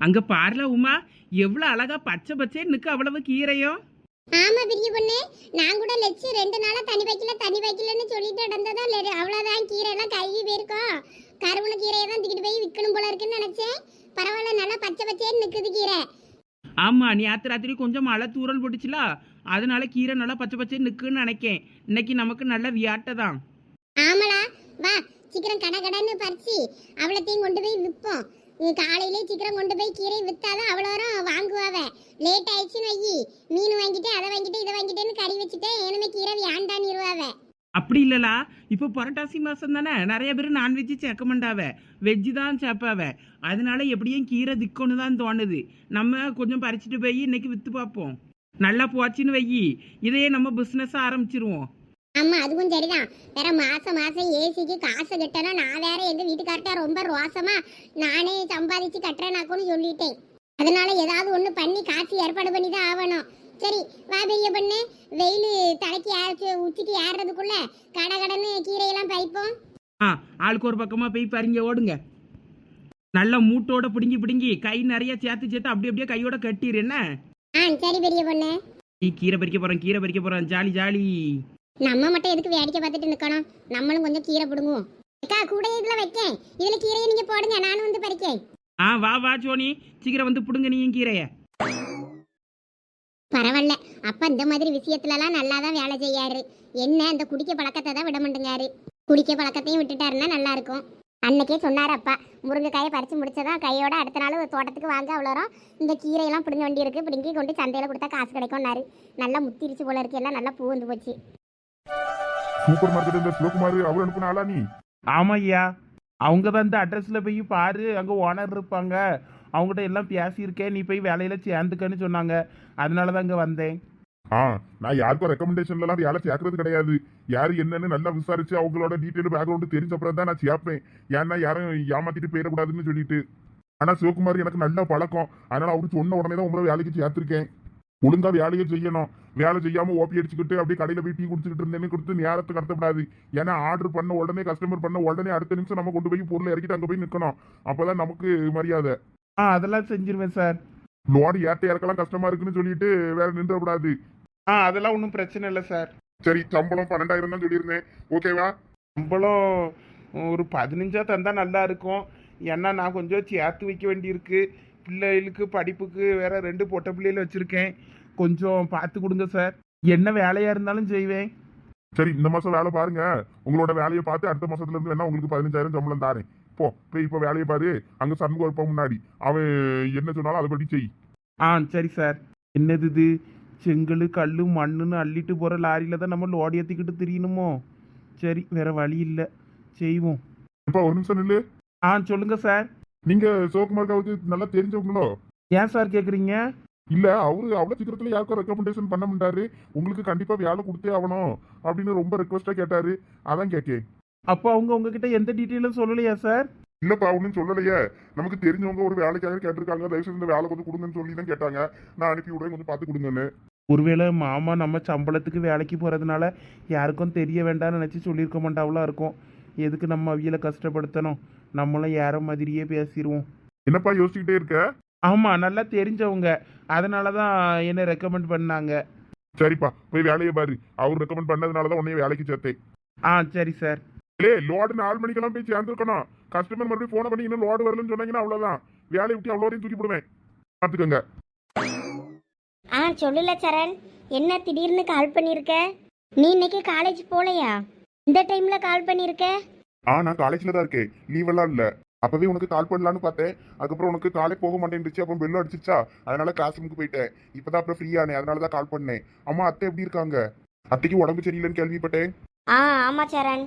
அங்க பாருல உமா எவ்வளவு அழகா பச்சை பச்சை நிக்க அவ்வளவு கீரையும். ஆமா பெரிய பொண்ணு நான் கூட லட்சு ரெண்டு நாளா தனி வைக்கல தனி வைக்கலன்னு சொல்லிட்டு நடந்ததா இல்ல அவ்வளவுதான் கீரை எல்லாம் கழுவி போயிருக்கோம். கருவண கீரையை தான் தூக்கிட்டு போய் விற்கணும் போல இருக்குன்னு நினைச்சேன். பரவாயில்ல நல்லா பச்சை பச்சைன்னு நிக்குது கீரை. ஆமா நேத்து ராத்திரி கொஞ்சம் மழை தூறல் போட்டுச்சுல அதனால கீரை நல்லா பச்சை பச்சை நிக்குன்னு நினைக்கேன். இன்னைக்கு நமக்கு நல்ல வியாட்டை தான். ஆமாடா வா சீக்கிரம் கடை கடைன்னு பறிச்சு அவ்வளோத்தையும் கொண்டு போய் விற்போம் காலையிலே சீக்கிரம் கொண்டு போய் கீரை வித்தாதான் அவ்வளோ நேரம் வாங்குவாவ. லேட் ஆயிடுச்சுன்னு வை. மீன் வாங்கிட்டு அதை வாங்கிட்டு இதை வாங்கிட்டேன்னு கறி வச்சுட்டேன் ஏனுமே கீரை வேண்டான்னுருவாவ அப்படி இல்லலா. இப்போ புரட்டாசி மாதம் தானே? நிறைய பேர் நான்வெஜ்ஜு சேர்க்க மாட்டாவ வெஜ்ஜு தான் சேர்ப்பாவ அதனால எப்படியும் கீரை திக்கொன்னு தான் தோணுது. நம்ம கொஞ்சம் பறிச்சுட்டு போய் இன்னைக்கு விற்று பார்ப்போம். நல்லா போச்சுன்னு வையி இதையே நம்ம பிஸ்னஸ் ஆரம்பிச்சிருவோம். ஆமா அதுவும் சரிதான். வேற மாசம் மாசம் ஏசிக்கு காசு கட்டணும். நான் வேற எங்க வீட்டுக்கார்ட்ட ரொம்ப ரோசமா நானே சம்பாதிச்சு கட்டுறேனாக்குன்னு சொல்லிட்டேன். அதனால ஏதாவது ஒண்ணு பண்ணி காசு ஏற்பாடு பண்ணி தான் ஆகணும். சரி வா பெரிய பொண்ணு. வெயில் தலைக்கு ஏற உச்சிக்கு ஏறுறதுக்குள்ள கடை கடன்னு கீரையெல்லாம் பறிப்போம். ஆ ஆளுக்கு ஒரு பக்கமா போய் பறிங்க ஓடுங்க. நல்லா மூட்டோட பிடுங்கி பிடுங்கி கை நிறைய சேர்த்து சேர்த்து அப்படி அப்படியே கையோட கட்டிடு என்ன? ஆ சரி பெரிய பொண்ணு. நீ கீரை பறிக்க போறேன் கீரை பறிக்க போறேன் ஜாலி ஜாலி. நம்ம மட்டும் எதுக்கு வேடிக்கை பார்த்துட்டு நிக்கணும்? நம்மளும் கொஞ்சம் கீரை பிடுங்குவோம். அக்கா கூட இதுல வைக்கேன். இதுல கீரையை நீங்க போடுங்க நானும் வந்து பறிக்கேன். ஆ வா வா சோனி. சீக்கிரம் வந்து பிடுங்க நீயும் கீரைய. பரவாயில்ல. அப்பா இந்த மாதிரி விஷயத்துலலாம் நல்லா தான் வேலை செய்யாரு. என்ன இந்த குடிக்க பழக்கத்தை தான் விட மாட்டேங்காரு. குடிக்க பழக்கத்தையும் விட்டுட்டாருன்னா நல்லா இருக்கும் அன்னைக்கே சொன்னார் அப்பா முருங்கைக்காயை பறிச்சு முடிச்சதா கையோட அடுத்த நாள் தோட்டத்துக்கு வாங்க அவ்வளோ இந்த கீரையெல்லாம் பிடுங்க வேண்டி இருக்கு பிடுங்கி கொண்டு சந்தையில் கொடுத்தா காசு கிடைக்கும்னாரு. நல்லா முத்திருச்சு போல இருக்கு. எல்லாம் நல்லா பூ வந்து போச்சு. சூப்பர் மார்க்கெட் இந்த சிவகுமார் அவர் அனுப்புன ஆளா நீ? ஆமா ஐயா அவங்க தான் இந்த அட்ரஸ்ல போய் பாரு. அங்க ஓனர் இருப்பாங்க. அவங்ககிட்ட எல்லாம் பேசியிருக்கேன் நீ போய் வேலையில சேர்ந்துக்கன்னு சொன்னாங்க. அதனால தான் இங்க வந்தேன். ஆ நான் யாருக்கும் ரெக்கமெண்டேஷன்ல எல்லாம் வேலை சேர்க்கறது கிடையாது. யாரு என்னன்னு நல்லா விசாரிச்சு அவங்களோட டீட்டெயில் பேக்ரவுண்ட் தெரிஞ்ச அப்புறம் தான் நான் சேர்ப்பேன். ஏன்னா யாரும் ஏமாத்திட்டு போயிடக்கூடாதுன்னு சொல்லிட்டு. ஆனா சிவகுமார் எனக்கு நல்ல பழக்கம். அதனால அவரு சொன்ன உடனே தான் உங்களை வேலைக்கு சேர்த்திருக்கேன். ஒழுங்கா வேலையை செய்யணும். வேலை செய்யாம ஓப்பி அடிச்சுக்கிட்டு அப்படியே கடையில போய் டீ குடிச்சுக்கிட்டு இருந்தேன்னு கொடுத்து நேரத்தை கடத்தப்படாது. ஏன்னா ஆர்டர் பண்ண உடனே கஸ்டமர் பண்ண உடனே அடுத்த நிமிஷம் நம்ம கொண்டு போய் பொருளை இறக்கிட்டு அங்க போய் நிக்கணும். அப்பதான் நமக்கு மரியாதை. ஆ அதெல்லாம் செஞ்சிருவேன் சார். லோடு ஏட்ட இறக்கலாம் கஷ்டமா இருக்குன்னு சொல்லிட்டு வேற நின்றக்கூடாது ஆ அதெல்லாம் ஒன்றும் பிரச்சனை இல்லை சார். சரி சம்பளம் பன்னெண்டாயிரம் தான் சொல்லியிருந்தேன். ஓகேவா சம்பளம் ஒரு பதினஞ்சா தந்தா நல்லா இருக்கும். ஏன்னா நான் கொஞ்சம் சேர்த்து வைக்க வேண்டியிருக்கு. பிள்ளைகளுக்கு படிப்புக்கு வேற ரெண்டு பொட்ட பிள்ளைகள் வச்சிருக்கேன். கொஞ்சம் பார்த்து கொடுங்க சார் என்ன வேலையா இருந்தாலும் செய்வேன். சரி இந்த மாசம் வேலை பாருங்க. உங்களோட வேலையை பார்த்து அடுத்த மாசத்துல இருந்து வேணா உங்களுக்கு பதினஞ்சாயிரம் சம்பளம் தாரேன். போ போய் இப்ப வேலையை பாரு. அங்க சண்முகம் இருப்பான் முன்னாடி. அவன் என்ன சொன்னாலும் அதை படி செய். ஆ சரி சார் என்னது இது? செங்கல் கல் மண்ணுன்னு அள்ளிட்டு போகிற லாரியில் தான் நம்ம லோடி ஏற்றிக்கிட்டு திரியணுமோ? சரி வேற வழி இல்லை. செய்வோம். இப்ப ஒரு நிமிஷம் நில்லு. ஆ சொல்லுங்க சார் நீங்க சிவகுமார்காவுக்கு நல்லா தெரிஞ்சவங்களோ? ஏன் சார் கேட்குறீங்க இல்ல அவரு அவ்வளவு சீக்கிரத்துல யாருக்கும் ரெக்கமெண்டேஷன் பண்ண மாட்டாரு. உங்களுக்கு கண்டிப்பா வேலை கொடுத்தே ஆகணும் அப்படின்னு ரொம்ப ரெக்வஸ்டா கேட்டாரு. அதான் கேக்கேன் அப்போ அவங்க உங்ககிட்ட எந்த டீட்டெயிலும் சொல்லலையா சார்? இல்லப்பா ஒன்றும் சொல்லலையே. நமக்கு தெரிஞ்சவங்க ஒரு வேலைக்காக கேட்டிருக்காங்க. தயவு செய்து இந்த வேலை கொஞ்சம் கொடுங்கன்னு சொல்லி தான் கேட்டாங்க. நான் அனுப்பி விடுறேன் கொஞ்சம் பார்த்து கொடுங்கன்னு. ஒருவேளை மாமா நம்ம சம்பளத்துக்கு வேலைக்கு போகிறதுனால யாருக்கும் தெரிய வேண்டாம்னு நினச்சி சொல்லியிருக்க மாட்டாவளா இருக்கும். எதுக்கு நம்ம அவியலை கஷ்டப்படுத்தணும்? நம்மளும் யார மாதிரியே பேசிடுவோம் என்னப்பா யோசிச்சுக்கிட்டே இருக்க? ஆமாம் நல்லா தெரிஞ்சவங்க. அதனால தான் என்னை ரெக்கமெண்ட் பண்ணாங்க. சரிப்பா போய் வேலையை பாரு. அவர் ரெக்கமெண்ட் பண்ணதுனால தான் உன்னைய வேலைக்கு சேர்த்தேன். ஆ சரி சார் லே லோடு நாலு மணிக்கெல்லாம் போய் சேர்ந்துருக்கணும். கஸ்டமர் மறுபடியும் ஃபோனை பண்ணி இன்னும் லோடு வரலன்னு சொன்னீங்கன்னா அவ்வளோதான் வேலையை விட்டு அவ்வளோ வரையும் தூக்கி போடுவேன் பார்த்துக்கோங்க ஆ சொல்லுல சரண். என்ன திடீர்னு கால் பண்ணியிருக்க? நீ இன்னைக்கு காலேஜ் போலையா? இந்த டைம்ல கால் பண்ணியிருக்க? ஆ நான் காலேஜில் தான் இருக்கேன் லீவெல்லாம் இல்லை. அப்பவே உனக்கு கால் பண்ணலான்னு பார்த்தேன். அதுக்கப்புறம் உனக்கு காலே போக மாட்டேன்ருச்சு அப்புறம் பெல்லும் அடிச்சிச்சா அதனால கிளாஸ் ரூமுக்கு போயிட்டேன். இப்பதான் அப்புறம் ஃப்ரீயானே அதனால தான் கால் பண்ணேன். அம்மா அத்தை எப்படி இருக்காங்க? அத்தைக்கு உடம்பு சரியில்லைன்னு கேள்விப்பட்டேன். ஆ ஆமாம் சரண்.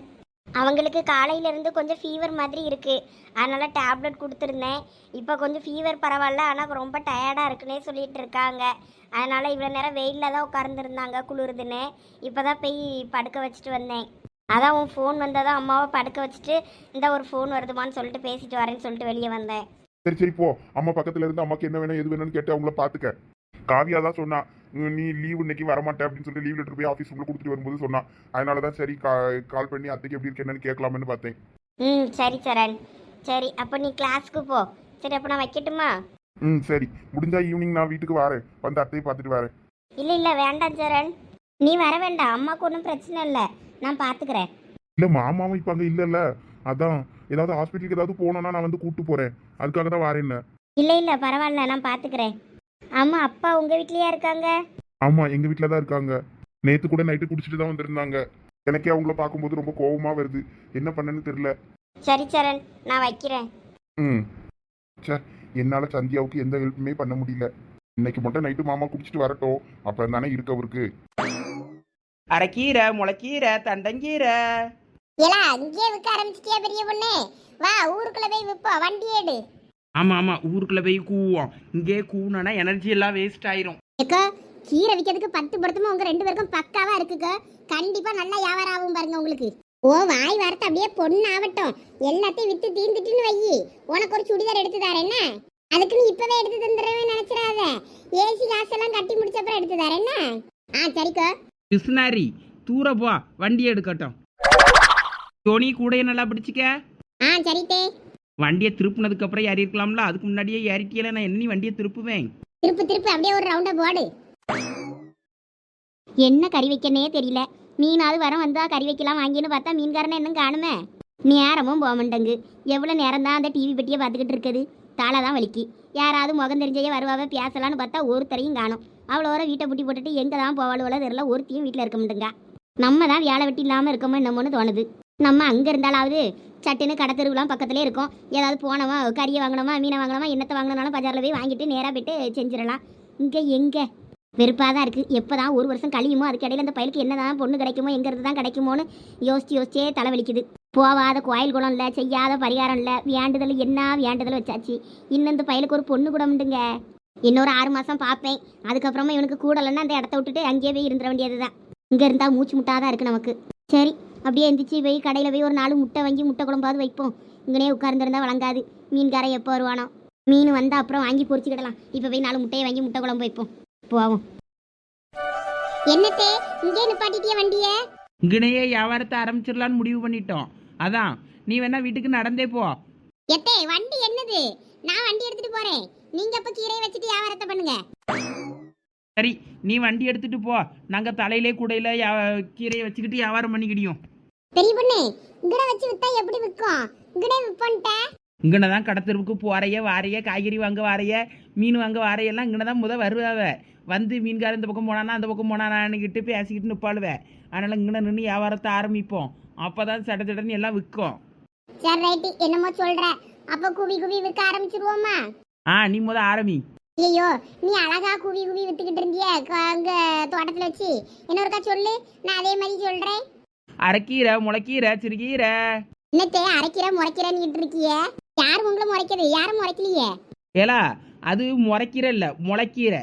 அவங்களுக்கு காலையில இருந்து கொஞ்சம் ஃபீவர் மாதிரி இருக்கு. அதனால டேப்லெட் கொடுத்துருந்தேன். இப்போ கொஞ்சம் ஃபீவர் பரவாயில்ல. ஆனால் ரொம்ப டயர்டாக இருக்குன்னே சொல்லிட்டு இருக்காங்க. அதனால இவ்வளோ நேரம் வெயிலில் தான் உட்கார்ந்துருந்தாங்க குளிருதுன்னு. இப்போ தான் போய் படுக்க வச்சுட்டு வந்தேன். அதான் உன் ஃபோன் வந்ததும் அம்மாவை படுக்க வச்சுட்டு இந்த ஒரு ஃபோன் வருதுமான்னு சொல்லிட்டு பேசிட்டு வரேன்னு சொல்லிட்டு வெளியே வந்தேன். சரி சரி போ. அம்மா பக்கத்துல இருந்து அம்மாக்கு என்ன வேணும் எது வேணும்னு கேட்டு அவங்கள பாத்துக்க. காவியா தான் சொன்னா நீ லீவ் இன்னைக்கு வரமாட்டேன் அப்படின்னு சொல்லிட்டு லீவ் லெட்டர் போய் ஆஃபீஸ் உள்ள கொடுத்துட்டு வரும்போது சொன்னா. அதனால தான் சரி கால் பண்ணி அத்தைக்கு எப்படி இருக்கு என்னன்னு கேட்கலாம்னு பார்த்தேன். ம் சரி சரண். சரி அப்போ நீ கிளாஸ்க்கு போ. சரி அப்போ நான் வைக்கட்டுமா? ம் சரி. முடிஞ்சா ஈவினிங் நான் வீட்டுக்கு வரேன். வந்து அத்தையை பார்த்துட்டு வரேன். இல்லை இல்லை வேண்டாம் சரண். நீ வர வேண்டாம். அம்மாவுக்கு ஒன்றும் பிரச்சனை இல்லை. நான் பார்த்துக்கிறேன் இல்லை மாமாவும் இப்போ அங்கே இல்லைல்ல. அதான் ஏதாவது ஹாஸ்பிட்டலுக்கு ஏதாவது போனோன்னா நான் வந்து கூப்பிட்டு போகிறேன் அதுக்காக தான் வரேன்னு இல்லை இல்லை பரவாயில்ல நான் பார்த்துக்கிறேன் ஆமாம் அப்பா உங்கள் வீட்லேயா இருக்காங்க? ஆமாம் எங்கள் வீட்டில் தான் இருக்காங்க. நேற்று கூட நைட்டு குடிச்சிட்டு தான் வந்திருந்தாங்க. எனக்கே அவங்கள பார்க்கும்போது ரொம்ப கோவமாக வருது. என்ன பண்ணேன்னு தெரில சரி சரண் நான் வைக்கிறேன். ம். சே என்னால் சந்தியாவுக்கு எந்த ஹெல்ப்புமே பண்ண முடியல. இன்னைக்கு மட்டும் நைட்டு மாமா குடிச்சிட்டு வரட்டும். அப்புறம் தானே இருக்கு அவருக்கு. அரைக்கீரை முளைக்கீரை தண்டங்கீரை. ஏலா இங்கே விற்க ஆரம்பிச்சிட்டியா பெரிய பொண்ணு? வா ஊருக்குள்ள போய் விற்போம் வண்டி எடு ஆமாம் ஆமாம் ஊருக்குள்ளே போய் கூவோம். இங்கே கூவுனா எனர்ஜி எல்லாம் வேஸ்ட் ஆயிரும். ஏக்கா கீரை விற்கிறதுக்கு பத்து பொருத்தமும் உங்க ரெண்டு பேருக்கும் பக்காவா இருக்குக்க. கண்டிப்பா நல்லா வியாபாரம் ஆகும் பாருங்க உங்களுக்கு. ஓ வாய் வார்த்தை அப்படியே பொண்ணு ஆகட்டும் எல்லாத்தையும் வித்து தீர்ந்துட்டுன்னு வை உனக்கு ஒரு சுடிதார் எடுத்து தரேன் என்ன? அதுக்கு நீ இப்பவே எடுத்து தந்துடுறவே நினைச்சிடாத. ஏசி காசெல்லாம் கட்டி முடிச்ச அப்புறம் எடுத்து தரேன் என்ன? ஆ சரிக்கா. பிஸ்னாரி தூர போ வண்டி எடுக்கட்டும். டோனி கூடைய நல்லா பிடிச்சிக்க. ஆ சரித்தே. வண்டியை திருப்புனதுக்கு அப்புறம் ஏறி இருக்கலாம்ல அதுக்கு முன்னாடியே ஏறிட்டியல நான் என்ன வண்டியை திருப்புவேன்? திருப்பு திருப்பு அப்படியே ஒரு ரவுண்டா போடு. என்ன கறி வைக்கனே தெரியல. மீனாவது வரம் வந்தா கறி வைக்கலாம் வாங்கின்னு பார்த்தா மீன்காரனை இன்னும் காணுமே. நேரமும் போக மாட்டேங்கு எவ்வளோ நேரம் தான் அந்த டிவி பெட்டியை பார்த்துக்கிட்டு இருக்குது? தலை தான் வலிக்கு. யாராவது முகம் தெரிஞ்சையே வருவாவே பேசலான்னு பார்த்தா ஒருத்தரையும் காணும். அவ்வளோ வர வீட்டை புட்டி போட்டுட்டு எங்கே தான் போவாளுவல தெரியல ஒருத்தையும் வீட்டில் இருக்க மாட்டேங்க நம்ம தான் வேலை வெட்டி இல்லாமல் இருக்கோமோ என்னமோன்னு தோணுது. நம்ம அங்கே இருந்தாலாவது சட்டுன்னு கடத்தெருவுலாம் பக்கத்துலேயே இருக்கும். ஏதாவது போனோமா கறியை வாங்கினோமா மீனை வாங்கினோமா என்னத்தை வாங்கினாலும் பஜாரில் போய் வாங்கிட்டு நேராக போயிட்டு செஞ்சிடலாம். இங்கே எங்கே? வெறுப்பாக தான் இருக்குது எப்போ தான் ஒரு வருஷம் கழியுமோ அதுக்கு இடையில இந்த பயிலுக்கு என்ன தான் பொண்ணு கிடைக்குமோ எங்கிறது தான் கிடைக்குமோன்னு யோசிச்சு யோசிச்சே தலைவலிக்குது. போவாத கோயில் குளம் இல்லை செய்யாத பரிகாரம் இல்லை வேண்டுதல் என்ன வேண்டுதல் வச்சாச்சு? இன்னும் இந்த பயலுக்கு ஒரு பொண்ணு கூட உண்டுங்க. இன்னொரு ஆறு மாதம் பார்ப்பேன். அதுக்கப்புறமா இவனுக்கு கூடலன்னா அந்த இடத்த விட்டுட்டு அங்கேயே போய் இருந்துட வேண்டியது தான் இங்கே இருந்தால் மூச்சு முட்டாதான் இருக்குது நமக்கு. சரி அப்படியே எந்திரிச்சு போய் கடையில் போய் ஒரு நாலு முட்டை வாங்கி முட்டை குழம்பாவது வைப்போம். இங்கனே உட்கார்ந்துருந்தா வழங்காது. மீன்காரன் எப்போ வருவானோ. மீன் வந்தால் அப்புறம் வாங்கி பொரிச்சுக்கிடலாம். இப்போ போய் நாலு முட்டையை வாங்கி முட்டை குழம்பு வைப்போம். போவோம். என்னத்தே இங்கே நிப்பாட்டிட்டிய வண்டிய? இங்கனையே வியாபாரத்தை ஆரம்பிச்சிடலான்னு முடிவு பண்ணிட்டோம். அதான் நீ வேணா வீட்டுக்கு நடந்தே போ. எத்தே வண்டி என்னது? நான் வண்டி எடுத்துட்டு போறேன். நீங்க அப்ப கீரையை வச்சுட்டு வியாபாரத்தை பண்ணுங்க. சரி நீ வண்டி எடுத்துட்டு போ. நாங்கள் தலையிலே கூடையில கீரையை வச்சுக்கிட்டு வியாபாரம் பண்ணிக்கிடியோம். பெரிய பொண்ணு இங்கட வச்சு வித்தா எப்படி விற்கும்? இங்கடே விற்போன்ட்ட இங்கன தான் கடத்தெருவுக்கு போறைய வாரைய காய்கறி வாங்க வாரைய மீன் வாங்க வாரையெல்லாம் இங்கன தான் முத வருவாவ. வந்து மீன்காரன் இந்த பக்கம் போனானா அந்த பக்கம் போனானான்னுக்கிட்டு பேசிக்கிட்டு நிற்பாளுவே அதனால் இங்கன நின்று வியாபாரத்தை ஆரம்பிப்போம். அப்போ தான் சட சடன்னு எல்லாம் விற்கும். சரி ரைட்டு. என்னமோ சொல்ற. அப்ப குவி குவி விற்க ஆரம்பிச்சிருவோமா? ஆ நீ முத ஆரம்பி. ஐயோ நீ அழகா குவி குவி வித்துக்கிட்டு இருந்திய அங்க தோட்டத்துல வச்சு. இன்னொருக்கா சொல்லு நான் அதே மாதிரி சொல்றேன். அரைக்கீரை முளைக்கீரை சிறுகீரை. என்னத்தே அரைக்கிற முறைக்கிறேன்னு இருக்கிய? யார் உங்களை முறைக்கிறது யாரும் முறைக்கலையே ஏலா அது முறைக்கீரை இல்லை முளைக்கீரை.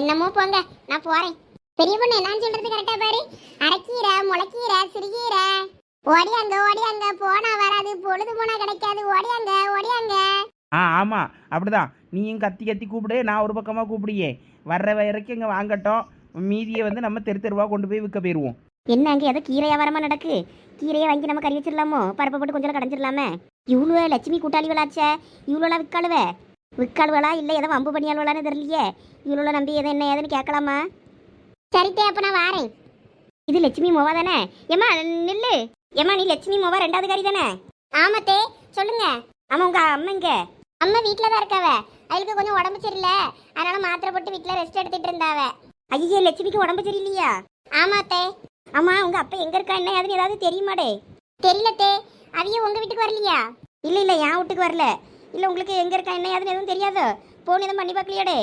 என்னமோ போங்க நான் போறேன். பெரிய பொண்ணு நான் சொல்றது கரெக்டா பாரு. அரைக்கீரை முளைக்கீரை சிறுகீரை. ஓடியாங்க ஓடியாங்க. போனா வராது பொழுது போனா கிடைக்காது. ஓடியாங்க ஓடியாங்க. ஆ ஆமாம் அப்படிதான் நீயும் கத்தி கத்தி கூப்பிடு நான் ஒரு பக்கமாக கூப்பிடியே. வர்ற வரைக்கும் இங்கே வாங்கட்டும். மீதியை வந்து நம்ம தெரு தெருவாக கொண்டு போய் விற்க போயிடுவோம் என்ன அங்கே ஏதோ கீரை வியாபாரமா நடக்கு? கீரையை வாங்கி நம்ம கறி வச்சிடலாமோ? பருப்பை போட்டு கொஞ்சம் கடைஞ்சிடலாமே? இவ்வளோ லட்சுமி கூட்டாளிகளாச்சே. இவ்வளோலாம் விற்காளுவே? விற்காளுவலா இல்லை ஏதோ வம்பு பண்ணியாளுவலான்னு தெரியலையே. இவ்வளோ நம்பி எதை என்ன ஏதுன்னு கேட்கலாமா? சரித்தே அப்போ நான் வாரேன். இது லட்சுமி மோவா தானே? ஏம்மா நில்லு. ஏம்மா நீ லட்சுமி மோவா ரெண்டாவது காரி தானே? ஆமாத்தே சொல்லுங்க. ஆமா உங்க அம்மா இங்க அம்மா வீட்டில் தான் இருக்காவ. அவளுக்கு கொஞ்சம் உடம்பு சரியில்லை. அதனால மாத்திரை போட்டு வீட்டில் ரெஸ்ட் எடுத்துட்டு இருந்தாவ. ஐயோ லட்சுமிக்கு உடம்பு சரியில்லையா? ஆமாத்தே. ஆமா உங்க அப்பா எங்க இருக்கா? என்ன அதுன்னு ஏதாவது தெரியுமாடே? தெரியலத்தே. அவிய உங்க வீட்டுக்கு வரலையா? இல்ல இல்ல என் வீட்டுக்கு வரல. இல்ல உங்களுக்கு எங்க இருக்கா? என்ன ஏதுன்னு எதுவும் தெரியாதோ? போன் எதுவும் பண்ணி பார்க்கலையாடே?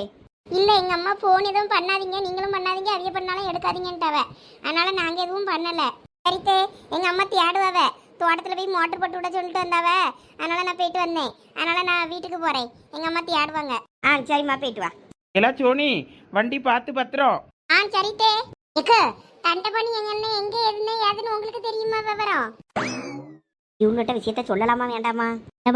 இல்ல எங்க அம்மா போன் எதுவும் பண்ணாதீங்க. நீங்களும் பண்ணாதீங்க. அவிய பண்ணாலும் எடுக்காதீங்கன்ட்டாவ. அதனால நாங்க எதுவும் பண்ணல. சரித்தே எங்க அம்மா தேடுவாவ. தோட்டத்துல போய் மோட்டர் போட்டு விட சொல்லிட்டு வந்தாவ. அதனால நான் போயிட்டு வந்தேன். அதனால நான் வீட்டுக்கு போறேன். எங்க அம்மா தேடுவாங்க. ஆ சரிம்மா போயிட்டு வா. எல்லாம் சோனி வண்டி பார்த்து பத்திரம். ஆ சரித்தே. எக்கு தண்டை பண்ணி எங்க எங்க எதுன்னு ஏதுன்னு உங்களுக்கு தெரியுமா விவரம்? இவங்ககிட்ட விஷயத்த சொல்லலாமா வேண்டாமா?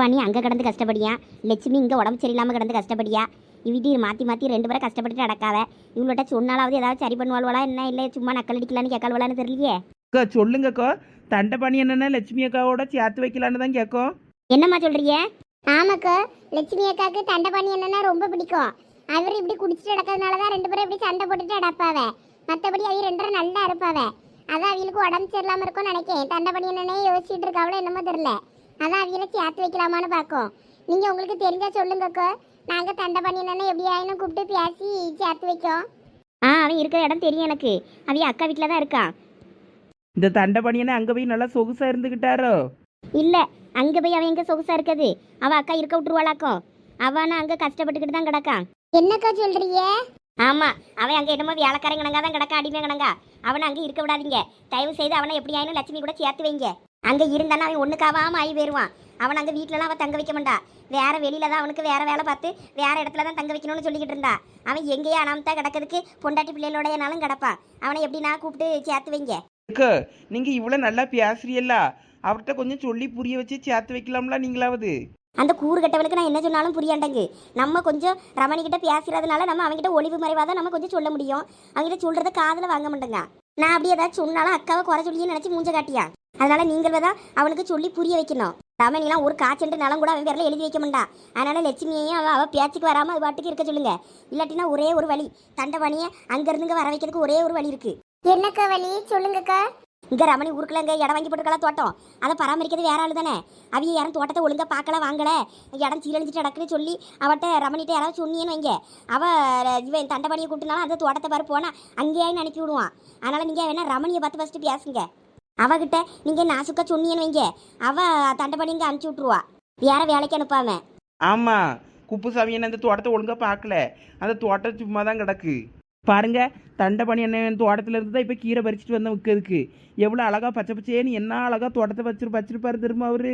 பண்ணி அங்க கிடந்து கஷ்டப்படியா? லட்சுமி இங்க உடம்பு சரியில்லாம கிடந்து கஷ்டப்படியா? இவிட்டு மாத்தி மாத்தி ரெண்டு பேரும் கஷ்டப்பட்டுட்டு நடக்காவ. இவங்கள்ட்ட சொன்னாலாவது ஏதாவது சரி பண்ணுவாள்வளா என்ன இல்லை சும்மா நக்கல் அடிக்கலான்னு கேட்கலவளான்னு தெரியலையே? அக்கா சொல்லுங்கக்கா. தண்டை பண்ணி என்னென்ன? லட்சுமி அக்காவோட சேர்த்து வைக்கலான்னு தான் கேட்கும். என்னம்மா சொல்றீங்க? ஆமாக்கா லட்சுமி அக்காவுக்கு தண்டபாணி என்னன்னா ரொம்ப பிடிக்கும். அவர் இப்படி குடிச்சிட்டு நடக்கிறதுனால தான் ரெண்டு பேரும் இப்படி சண்டை போட்டுட்டு அடப்பாவ மற்றபடி அவங்க ரெண்டு பேரும் நல்லா இருப்பாவ. அதான் அவங்களுக்கு உடம்பு சரியில்லாம இருக்கும்னு நினைக்கேன். தண்டபாணி என்னன்னே யோசிச்சுட்டு இருக்காவளோ என்னமோ தெரியல. அதான் அவங்கள சேர்த்து வைக்கலாமான்னு பார்க்கும். நீங்க உங்களுக்கு தெரிஞ்சா சொல்லுங்கக்கா. நாங்க தண்டபாணி என்னன்னு எப்படி ஆயினும் கூப்பிட்டு பேசி சேர்த்து வைக்கோம். ஆ அவன் இருக்கிற இடம் தெரியும் எனக்கு. அவன் அக்கா வீட்டில் தான் இருக்கான் இந்த தண்டபணியனை அங்கே போய் நல்லா சொகுசாக இருந்துக்கிட்டாரோ இல்ல அங்க போய் அவன் எங்க சொகுசா இருக்குது? அவ அக்கா இருக்க விட்டுருவாளாக்கும் அவனா அங்க கஷ்டப்பட்டுக்கிட்டு தான் கிடக்கான். என்னக்கா சொல்றீங்க? ஆமா அவன் அங்க என்னமோ வேலைக்காரன் கணங்கா தான் கிடக்கா அடிமை கணங்கா அவனை அங்க இருக்க விடாதீங்க. தயவு செய்து அவனை எப்படி ஆயினும் லட்சுமி கூட சேர்த்து வைங்க. அங்க இருந்தானா அவன் ஒண்ணுக்காவாம ஆகி போயிருவான். அவன் அங்க வீட்டுலலாம் அவன் தங்க வைக்க மாட்டா. வேற வெளியில தான் அவனுக்கு வேற வேலை பார்த்து வேற இடத்துல தான் தங்க வைக்கணும்னு சொல்லிக்கிட்டு இருந்தா. அவன் எங்கேயே அனாமத்தா கிடக்கிறதுக்கு பொண்டாட்டி பிள்ளைகளோடனாலும் கிடப்பான். அவனை எப்படி நான் கூப்பிட்டு சேர்த்து வைங்க. நீங்க நீங்கள் இவ்வளோ நல்லா பேசுறீல்ல அவர்கிட்ட கொஞ்சம் சொல்லி புரிய வச்சு சேர்த்து வைக்கலாம்ல நீங்களாவது. அந்த கூறு கட்டவனுக்கு நான் என்ன சொன்னாலும் புரியாண்டங்கு. நம்ம கொஞ்சம் ரமணிக்கிட்ட பேசுறதுனால நம்ம அவன்கிட்ட ஒளிவு மறைவாக தான் நம்ம கொஞ்சம் சொல்ல முடியும். அவன்கிட்ட சொல்றத காதில் வாங்க மாட்டேங்க. நான் அப்படி ஏதாவது சொன்னாலும் அக்காவை குறை சொல்லியே நினச்சி மூஞ்ச காட்டியா? அதனால நீங்கள் தான் அவனுக்கு சொல்லி புரிய வைக்கணும். ரமணிலாம் ஒரு காய்ச்சல் நலம் கூட அவன் பேரில் எழுதி வைக்க மாட்டான் அதனால லட்சுமியையும் அவன் அவள் பேச்சுக்கு வராமல் அது பாட்டுக்கு இருக்க சொல்லுங்க. இல்லாட்டினா ஒரே ஒரு வழி. தண்டவாணியை அங்கேருந்துங்க வர வைக்கிறதுக்கு ஒரே ஒரு வழி இருக்கு. என்னக்கா வழி சொல்லுங்கக்கா. இங்க ரமணி ஊருக்குள்ள இங்க இடம் வாங்கி போட்டுருக்கலாம் தோட்டம். அதை பராமரிக்கிறது வேற ஆளு தானே அவிய யாரும் தோட்டத்தை ஒழுங்கா பார்க்கல வாங்கல. இடம் சீரழிஞ்சிட்டு நடக்குன்னு சொல்லி அவட்ட ரமணிட்ட யாராவது சொன்னீன்னு வைங்க. அவ இவன் தண்டபணியை கூட்டினாலும் அந்த தோட்டத்தை பாரு போனா அங்கேயே அனுப்பி விடுவான். அதனால நீங்க வேணா ரமணியை பார்த்து ஃபர்ஸ்ட் பேசுங்க. அவகிட்ட நீங்க நாசுக்கா சொன்னீன்னு வைங்க. அவ தண்டபணி இங்க அனுப்பிச்சி விட்டுருவா. வேற வேலைக்கு அனுப்பாம. ஆமாம் குப்புசாமி என்ன அந்த தோட்டத்தை ஒழுங்காக பார்க்கல. அந்த தோட்டம் சும்மா தான் கிடக்கு. பாருங்க தண்டபணி என்ன தோட்டத்தில் இருந்து தான் இப்போ கீரை பறிச்சுட்டு வந்த விற்கிறதுக்கு எவ்வளோ அழகா பச்சை பச்சேன்னு என்ன அழகா தோட்டத்தை வச்சிரு வச்சிருப்பாரு திரும்ப அவரு?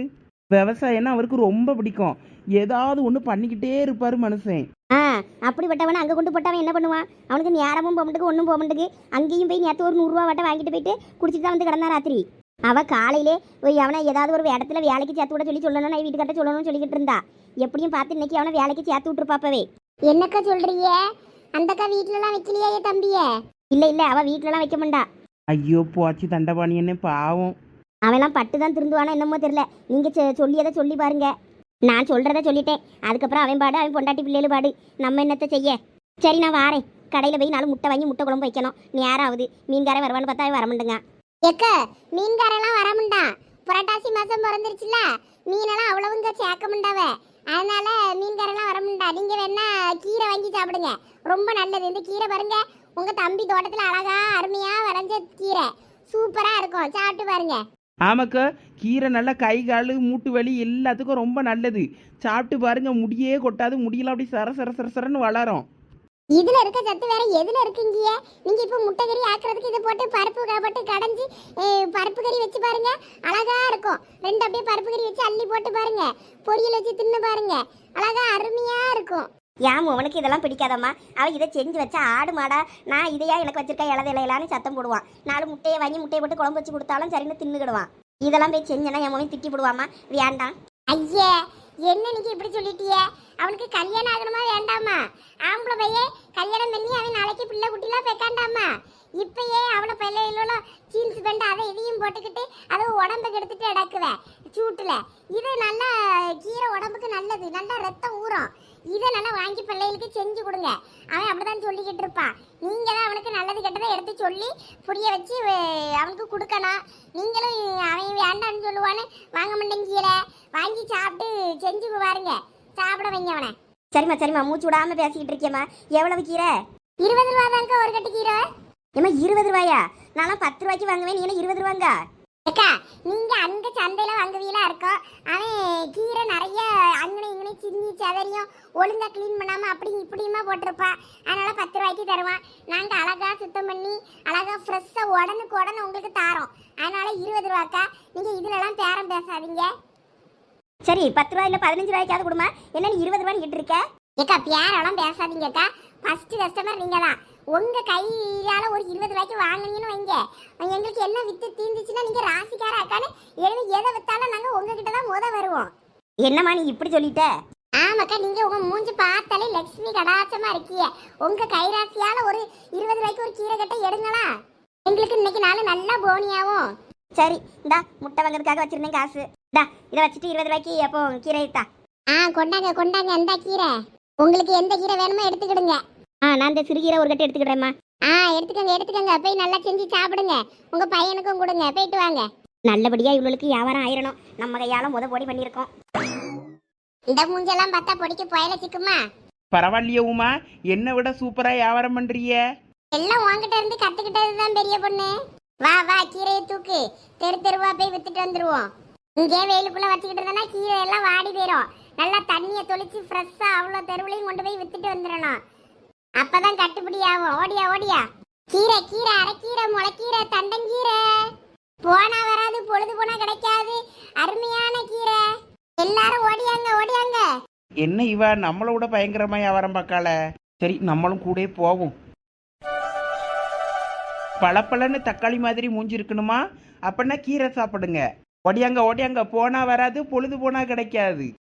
விவசாயம்னா அவருக்கு ரொம்ப பிடிக்கும். ஏதாவது ஒன்று பண்ணிக்கிட்டே இருப்பார் மனுஷன். ஆ அப்படிப்பட்டவனை அங்கே கொண்டு போட்டவன் என்ன பண்ணுவான்? அவனுக்கு நேரமும் போக மாட்டுக்கு ஒன்றும் போக மாட்டுக்கு அங்கேயும் போய் நேற்று ஒரு நூறுரூவா வட்டம் வாங்கிட்டு போயிட்டு குடிச்சிட்டு தான் வந்து கிடந்தா ராத்திரி. அவ காலையிலே போய் அவனை ஏதாவது ஒரு இடத்துல வேலைக்கு சேர்த்து விட சொல்லி சொல்லணும் நான் வீட்டுக்கிட்ட சொல்லணும்னு சொல்லிக்கிட்டு இருந்தா. எப்படியும் பார்த்து இன்னைக்கு அவனை வேலைக்கு சேர்த்து விட்டுருப்பாப்பவே என்னக்கா சொல்றீங்க? அந்தக்கா வீட்லலாம் வைக்கலையா தம்பிய. இல்ல இல்ல அவ வீட்லலாம் வைக்க மாட்டா. ஐயோ போச்சு தண்டபாணி என்ன பாவம். அவன்லாம் பட்டு தான் திருந்துவானா என்னமோ தெரியல. நீங்க சொ- சொல்லியதை சொல்லி பாருங்க. நான் சொல்றத சொல்லிட்டேன். அதுக்கப்புறம் அவன் பாடு அவன் பொண்டாட்டி பிள்ளைகள் பாடு. நம்ம என்னத்த செய்ய? சரி நான் வாரேன். கடையில் போய் நாலு முட்டை வாங்கி முட்டை குழம்பு வைக்கணும். நேரம் ஆகுது மீன்காரன் வருவான்னு பார்த்தா அவன் வரமாட்டேங்க. எக்க மீன்காரெல்லாம் வரமுண்டா புரட்டாசி மாசம் பிறந்துருச்சுல மீனெல்லாம் அவ்வளவுங்க சேர்க்க முண்டாவ அதனால மீன்காரெல்லாம் வரமுண்டா நீங்க வேணா கீரை வாங்கி சாப்பிடுங்க. ரொம்ப நல்லது. இந்த கீரை பாருங்க. உங்க தம்பி தோட்டத்துல அழகா அருமையா வரைஞ்ச கீரை. சூப்பரா இருக்கும். சாப்பிட்டு பாருங்க. ஆமாக்கா கீரை நல்லா கை கால் மூட்டு வலி எல்லாத்துக்கும் ரொம்ப நல்லது. சாப்பிட்டு பாருங்க. முடியே கொட்டாது. முடியெல்லாம் அப்படி சர சர சர சரன்னு வளரும். இதுல இருக்க சத்து வேற எதுல இருக்குங்க நீங்க இப்ப முட்டை கறி ஆக்குறதுக்கு இதை போட்டு பருப்பு போட்டு கடைஞ்சி பருப்பு கறி வச்சு பாருங்க. அழகா இருக்கும். ரெண்டு அப்படியே பருப்பு கறி வச்சு அள்ளி போட்டு பாருங்க. பொரியல் வச்சு தின்னு பாருங்க. அழகா அருமையா இருக்கும். ஏன் உனக்கு இதெல்லாம் பிடிக்காதம்மா? அவ இதை செஞ்சு வச்சா ஆடு மாடா. நான் இதையா எனக்கு வச்சிருக்க இலத இலையலான்னு சத்தம் போடுவான். நாலு முட்டையை வாங்கி முட்டையை போட்டு குழம்பு வச்சு கொடுத்தாலும் சரின்னு தின்னுக்கிடுவான். இதெல்லாம் போய் செஞ்சேன்னா என் மம்மி திட்டி போடுவாமா வேண்டாம். ஐயே என்ன நீங்க இப்படி சொல்லிட்டிய? அவனுக்கு கல்யாணம் ஆகணுமா வேண்டாமா? ஆம்பளை பையன் கல்யாணம் பண்ணி அவன் நாளைக்கு பிள்ளை குட்டிலாம் பெக்காண்டாமா? இப்பயே அவளை பிள்ளைகளோட ஜீன்ஸ் பேண்ட் அதை இதையும் போட்டுக்கிட்டு அதை உடம்பு கெடுத்துட்டு அடக்குவேன் சூட்டில். இது நல்லா கீரை உடம்புக்கு நல்லது. நல்லா ரத்தம் ஊறும். இதை நல்லா வாங்கி பிள்ளைகளுக்கு செஞ்சு கொடுங்க. அவன் அப்படிதான் சொல்லிக்கிட்டு இருப்பான் நீங்க தான் அவனுக்கு நல்லது கெட்டதை எடுத்து சொல்லி புரிய வச்சு அவனுக்கு கொடுக்கணும். நீங்களும் அவன் வேண்டாம்னு சொல்லுவான்னு வாங்க மாட்டேங்கிற வாங்கி சாப்பிட்டு செஞ்சு பாருங்க. சாப்பிட வைங்க அவனை. சரிம்மா சரிம்மா. மூச்சு விடாம பேசிக்கிட்டு இருக்கியம்மா. எவ்வளவு கீரை? இருபது ரூபா தாங்க ஒரு கட்டு கீரை. ஏம்மா இருபது ரூபாயா? நான்லாம் பத்து ரூபாய்க்கு வாங்குவேன். நீ என்ன இருபது ரூபாங்க? அக்கா நீங்க அந்த சந்தையில வாங்குவீங்களா இருக்கோம் அவன் கீரை நிறைய அங்கனை இங்கனை சின்னி சதறியும் ஒழுங்கா க்ளீன் பண்ணாம அப்படி இப்படியுமா போட்டிருப்பான் அதனால பத்து ரூபாய்க்கு தருவான். நாங்க அழகா சுத்தம் பண்ணி அழகா ஃப்ரெஷ்ஷா உடனுக்கு உடனே உங்களுக்கு தாரோம். அதனால இருபது ரூபாக்கா நீங்க இதுலலாம் பேரம் பேசாதீங்க. சரி பத்து ரூபாய் இல்ல பதினஞ்சு ரூபாய்க்காவது கொடுமா. என்ன நீ இருபது ரூபாய் கிட்டு இருக்க ஏக்கா பேரெல்லாம் பேசாதீங்கக்கா. ஃபர்ஸ்ட் கஸ்டமர் நீங்க தான் உங்க கையால ஒரு இருபது ரூபாய்க்கு வாங்குனீங்கன்னு வைங்க. எங்களுக்கு என்ன வித்து தீந்துச்சுன்னா நீங்க ராசிக்கார அக்கான்னு எழுதி எதை வித்தாலும் நாங்க உங்ககிட்ட தான் முத வருவோம். என்னம்மா நீ இப்படி சொல்லிட்ட? ஆமாக்கா நீங்க உங்க மூஞ்சி பார்த்தாலே லட்சுமி கடாச்சமா இருக்கீங்க உங்க கைராசியால ஒரு இருபது ரூபாய்க்கு ஒரு கீரை கட்டை எடுங்களா? எங்களுக்கு இன்னைக்கு நாள் நல்லா போனியாவும். சரி இந்தா முட்டை வாங்குறதுக்காக வச்சிருந்தேன் காசு. இந்தா இதை வச்சுட்டு இருபது ரூபாய்க்கு அப்போ கீரை தா ஆ கொண்டாங்க கொண்டாங்க அந்த கீரை. உங்களுக்கு எந்த கீரை வேணுமோ எடுத்துக்கிடுங்க. ஆ நான் இந்த சிறுகீரை ஒரு கட்டு எடுத்துக்கிடுறேம்மா. ஆ எடுத்துக்கங்க எடுத்துக்கங்க. போய் நல்லா செஞ்சு சாப்பிடுங்க. உங்க பையனுக்கும் கொடுங்க. போயிட்டு வாங்க. நல்லபடியா இவளுக்கு வியாபாரம் ஆயிரணும். நம்ம கையால முத பொடி பண்ணியிருக்கோம். இந்த மூஞ்செல்லாம் பார்த்தா பொடிக்கு புயல சிக்குமா? பரவாயில்லையே உமா. என்னை விட சூப்பரா வியாபாரம் பண்றிய எல்லாம் உன்கிட்ட இருந்து கத்துக்கிட்டது தான் பெரிய பொண்ணு. வா வா கீரையை தூக்கு. தெரு தெருவா போய் வித்துட்டு வந்துருவோம். இங்கே வெயிலுக்குள்ள வச்சுக்கிட்டு இருந்தனா கீரை எல்லாம் வாடி போயிடும் நல்லா தண்ணியை தொளிச்சு ஃப்ரெஷ்ஷா அவ்வளோ தெருவுலையும் கொண்டு போய் வித்துட்டு வந்துடணும். அப்பதான் கட்டுப்படியாகும் ஓடியா ஓடியா. கீரை கீரை அரைக்கீரை முளைக்கீரை தண்டங்கீரை. போனா வராது பொழுது போனா கிடைக்காது. அருமையான கீரை. எல்லாரும் ஓடியாங்க ஓடியாங்க. என்ன இவ? நம்மளை விட பயங்கரமா வியாபாரம் பார்க்கால சரி நம்மளும் கூட போவோம். பளபளன்னு தக்காளி மாதிரி மூஞ்சி இருக்கணுமா அப்படின்னா கீரை சாப்பிடுங்க. ஓடியாங்க ஓடியாங்க. போனா வராது பொழுது போனா கிடைக்காது.